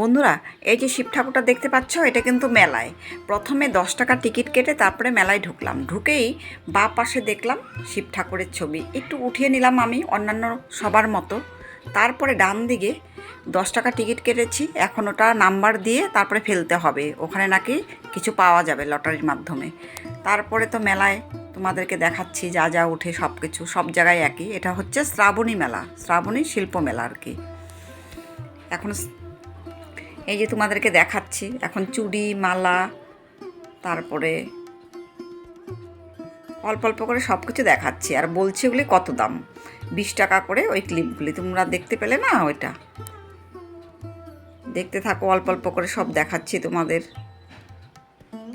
বন্ধুরা, এই যে শিব ঠাকুরটা দেখতে পাচ্ছ, এটা কিন্তু মেলায়। প্রথমে দশ টাকা টিকিট কেটে তারপরে মেলায় ঢুকলাম। ঢুকেই বা পাশে দেখলাম শিব ঠাকুরের ছবি। একটু উঠিয়ে নিলাম আমি অন্যান্য সবার মতো। তারপরে ডান দিকে দশ টাকা টিকিট কেটেছি, এখন ওটা নাম্বার দিয়ে তারপরে ফেলতে হবে। ওখানে নাকি কিছু পাওয়া যাবে লটারির মাধ্যমে। তারপরে তো মেলায় তোমাদেরকে দেখাচ্ছি, যা যা উঠে সব কিছু সব জায়গায় একই। এটা হচ্ছে শ্রাবণী মেলা, শ্রাবণী শিল্প মেলা আর কি। এখন এই যে তোমাদেরকে দেখাচ্ছি, এখন চুড়ি, মালা, তারপরে অল্প অল্প করে সব কিছু দেখাচ্ছি। আর বলছি ওগুলি কত দাম? বিশ টাকা করে ওই ক্লিপগুলি। তোমরা দেখতে পেলে না ওইটা? দেখতে থাকো, অল্প অল্প করে সব দেখাচ্ছি তোমাদের।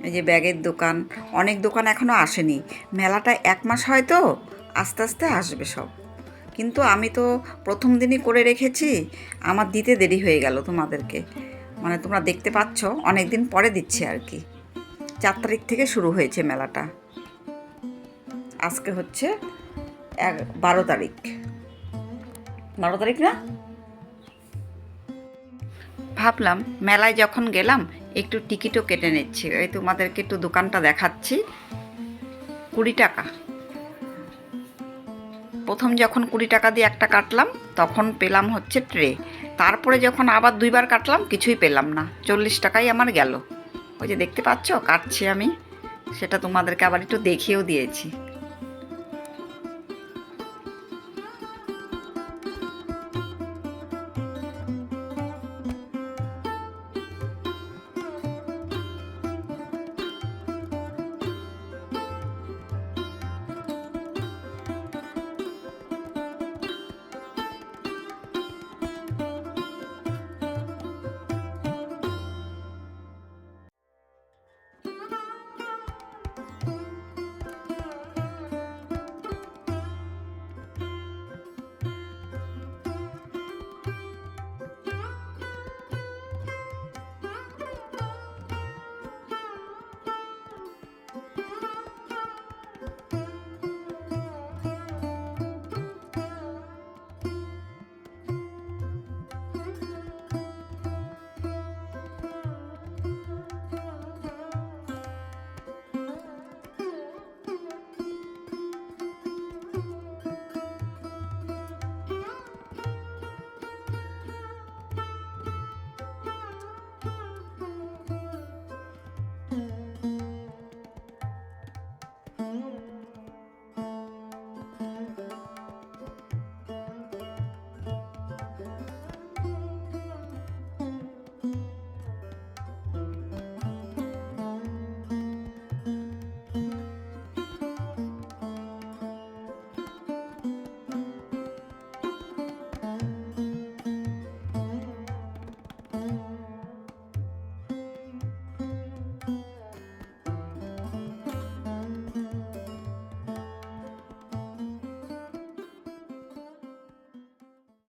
এই যে ব্যাগের দোকান। অনেক দোকান এখনও আসেনি। মেলাটা এক মাস হয় তো, আস্তে আস্তে আসবে সব। কিন্তু আমি তো প্রথম দিনই করে রেখেছি, আমার দিতে দেরি হয়ে গেল তোমাদেরকে। মানে তোমরা দেখতে পাচ্ছ অনেক দিন পরে দিচ্ছে আর কি। চার তারিখ থেকে শুরু হয়েছে মেলাটা। আজকে হচ্ছে এক, বারো তারিখ। বারো তারিখ না? ভাবলাম মেলায় যখন গেলাম, একটু টিকিটও কেটে নিচ্ছি। এই তোমাদেরকে একটু দোকানটা দেখাচ্ছি। কুড়ি টাকা। প্রথম যখন কুড়ি টাকা দিয়ে একটা কাটলাম, তখন পেলাম হচ্ছে ট্রে। তারপরে যখন আবার দুইবার কাটলাম, কিছুই পেলাম না। চল্লিশ টাকাই আমার গেল। ওই যে দেখতে পাচ্ছ, কাটছি আমি। সেটা তোমাদেরকে আবার একটু দেখিয়েও দিয়েছি।